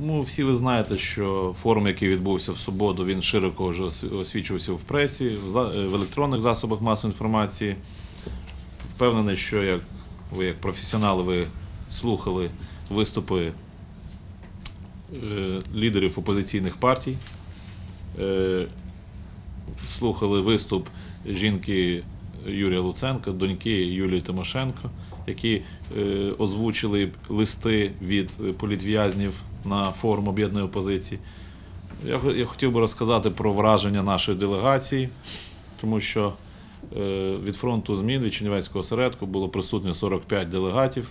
Ну, всі ви знаєте, що форум, який відбувся в суботу, він широко вже освічувався в пресі, в, в електронних засобах масової інформації. Впевнений, що як ви, як професіонали, ви слухали виступи е, лідерів опозиційних партій, е, слухали виступ жінки Юрія Луценка, доньки Юлії Тимошенко, які е, озвучили листи від е, політв'язнів на форум об'єднаної опозиції. Я, хотів би розказати про враження нашої делегації, тому що е, від фронту змін від Чернівецького осередку було присутньо 45 делегатів.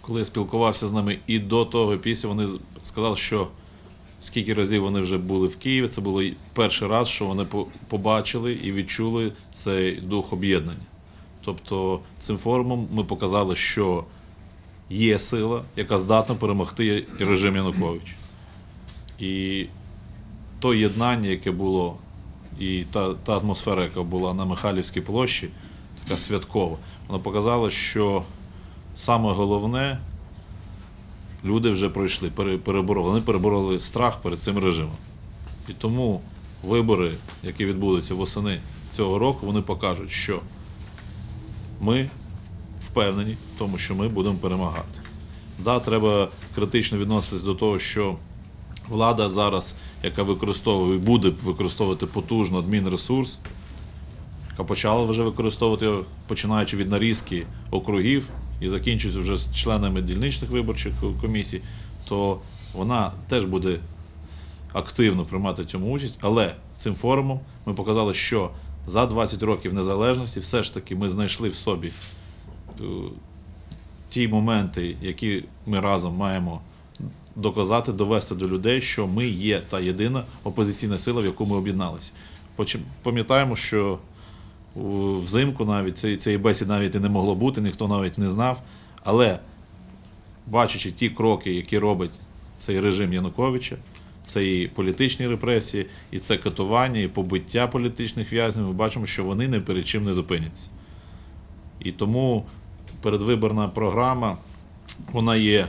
Коли я спілкувався з ними і до того, і після, вони сказали, що скільки разів вони вже були в Києві, це було перший раз, що вони побачили і відчули цей дух об'єднання. Тобто цим форумом ми показали, що є сила, яка здатна перемогти режим Януковича. І то єднання, яке було, і та, та атмосфера, яка була на Михайлівській площі, така святкова, вона показала, що саме головне люди вже пройшли, пере- перебороли. Вони перебороли страх перед цим режимом. І тому вибори, які відбудуться восени цього року, вони покажуть, що ми впевнені в тому, що ми будемо перемагати. Да, треба критично відноситись до того, що влада зараз, яка використовує і буде використовувати потужно адмінресурс, яка почала вже використовувати, починаючи від нарізки округів і закінчуючи вже з членами дільничних виборчих комісій, то вона теж буде активно приймати цьому участь. Але цим форумом ми показали, що за 20 років незалежності все ж таки ми знайшли в собі е, ті моменти, які ми разом маємо доказати, довести до людей, що ми є та єдина опозиційна сила, в яку ми об'єдналися. Пам'ятаємо, що взимку навіть цієї, цієї бесіди навіть і не могло бути, ніхто навіть не знав. Але бачачи ті кроки, які робить цей режим Януковича, це і політичні репресії, і це катування, і побиття політичних в'язнів, ми бачимо, що вони не перед чим не зупиняться. І тому передвиборна програма, вона є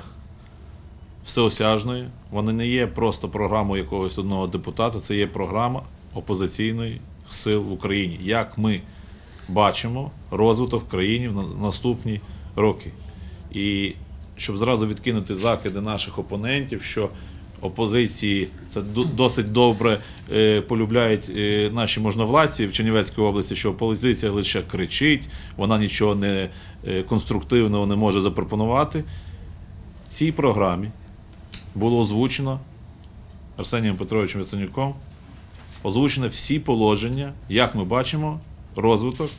всеосяжною, вона не є просто програмою якогось одного депутата, це є програма опозиційної сил в Україні. Як ми бачимо розвиток в країні в наступні роки. І щоб зразу відкинути закиди наших опонентів, що опозиції це досить добре е, полюбляють е, наші можновладці в Чернівецькій області, що опозиція лише кричить, вона нічого не е, конструктивного не може запропонувати. В цій програмі було озвучено Арсенієм Петровичем Яценюком, озвучено всі положення, як ми бачимо, розвиток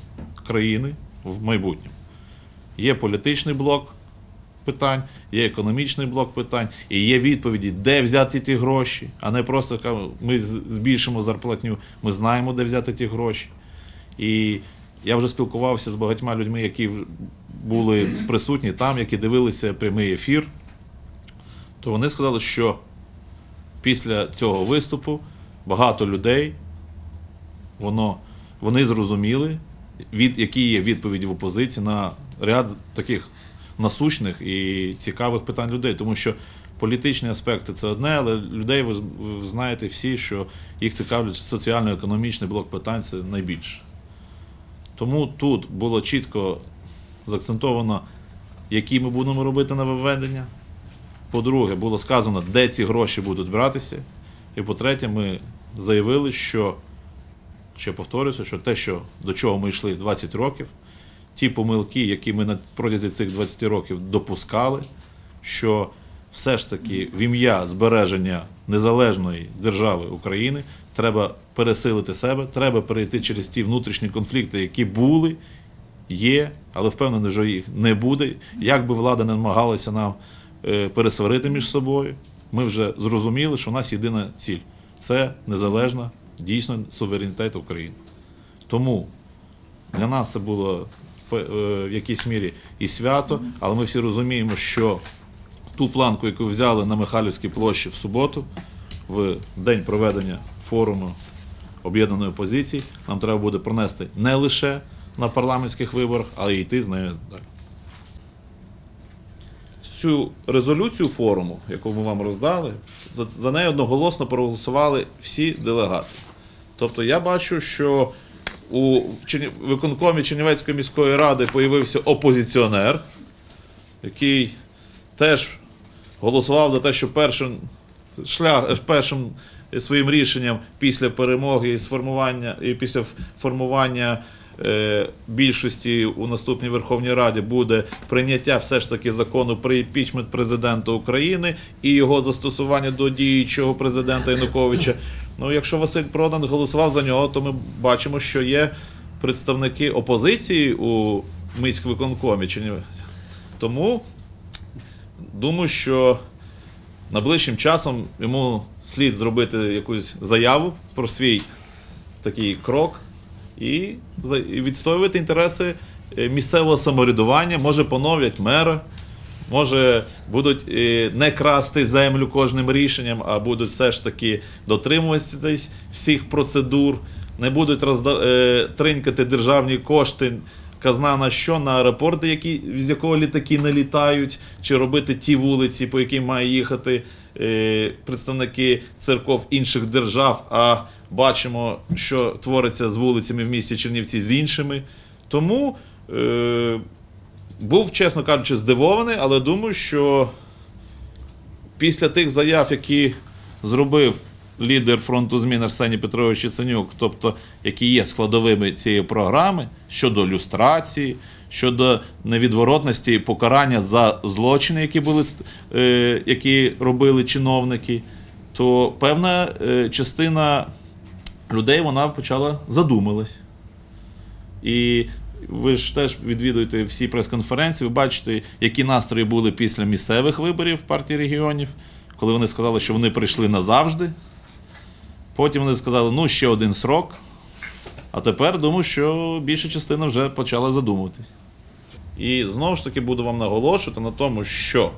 країни в майбутньому. Є політичний блок питань, є економічний блок питань, і є відповіді, де взяти ті гроші, а не просто ми збільшимо зарплатню, ми знаємо, де взяти ті гроші. І я вже спілкувався з багатьма людьми, які були присутні там, які дивилися прямий ефір. То вони сказали, що після цього виступу багато людей воно, вони зрозуміли, від, які є відповіді в опозиції на ряд таких насущних і цікавих питань людей. Тому що політичні аспекти це одне, але людей ви, знаєте всі, що їх цікавлять соціально-економічний блок питань це найбільше. Тому тут було чітко заакцентовано, які ми будемо робити нововведення. По-друге, було сказано, де ці гроші будуть братися. І по-третє, ми заявили, що ще повторюся, що те, що до чого ми йшли 20 років, ті помилки, які ми на протязі цих 20 років допускали, що все ж таки в ім'я збереження незалежної держави України треба пересилити себе, треба перейти через ті внутрішні конфлікти, які були, є, але впевнений, що їх не буде. Як би влада не намагалася нам е, пересварити між собою, ми вже зрозуміли, що у нас єдина ціль це незалежна, дійсно суверенітет України. Тому для нас це було е, в якійсь мірі і свято, але ми всі розуміємо, що ту планку, яку взяли на Михайлівській площі в суботу, в день проведення форуму об'єднаної опозиції, нам треба буде пронести не лише на парламентських виборах, але й йти з нею далі. цю резолюцію форуму, яку ми вам роздали, за, неї одноголосно проголосували всі делегати. Тобто я бачу, що у виконкомі Чернівецької міської ради появився опозиціонер, який теж голосував за те, що першим шлях першим своїм рішенням після перемоги і сформування і після формування е, більшості у наступній Верховній Раді буде прийняття все ж таки закону про імпічмент президента України і його застосування до діючого президента Януковича. Ну, якщо Василь Продан голосував за нього, то ми бачимо, що є представники опозиції у міськвиконкомі. Тому думаю, що найближчим часом йому слід зробити якусь заяву про свій такий крок і відстоювати інтереси е, місцевого самоврядування, може поновлять мера, може будуть е, не красти землю кожним рішенням, а будуть все ж таки дотримуватись всіх процедур, не будуть розда- е, тринькати державні кошти. Казна на що на аеропорти, які, з якого літаки не літають, чи робити ті вулиці, по яким має їхати е, представники церков інших держав, а бачимо, що твориться з вулицями в місті Чернівці з іншими. Тому був, чесно кажучи, здивований, але думаю, що після тих заяв, які зробив лідер фронту змін Арсеній Петрович Яценюк, тобто які є складовими цієї програми щодо люстрації, щодо невідворотності і покарання за злочини, які були е, які робили чиновники, то певна е, частина людей вона почала задумалась. І ви ж теж відвідуєте всі прес-конференції, ви бачите, які настрої були після місцевих виборів партії регіонів, коли вони сказали, що вони прийшли назавжди. Потім вони сказали, ну, ще один срок. А тепер думаю, що більша частина вже почала задумуватись. І знову ж таки буду вам наголошувати на тому, що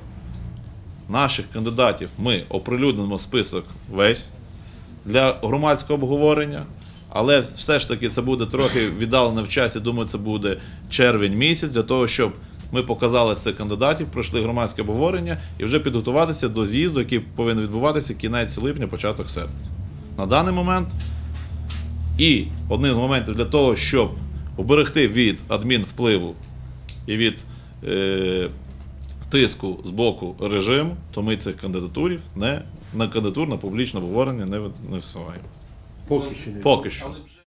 наших кандидатів ми оприлюднимо список весь для громадського обговорення. Але все ж таки це буде трохи віддалено в часі. Думаю, це буде червень місяць для того, щоб ми показали цих кандидатів, пройшли громадське обговорення і вже підготуватися до з'їзду, який повинен відбуватися кінець липня, початок серпня. На даний момент і одним з моментів для того, щоб уберегти від адмінвпливу і від е, тиску з боку режиму, то ми цих кандидатурів не на кандидатур на публічне обговорення не, не всуваємо. Поки що не Поки що.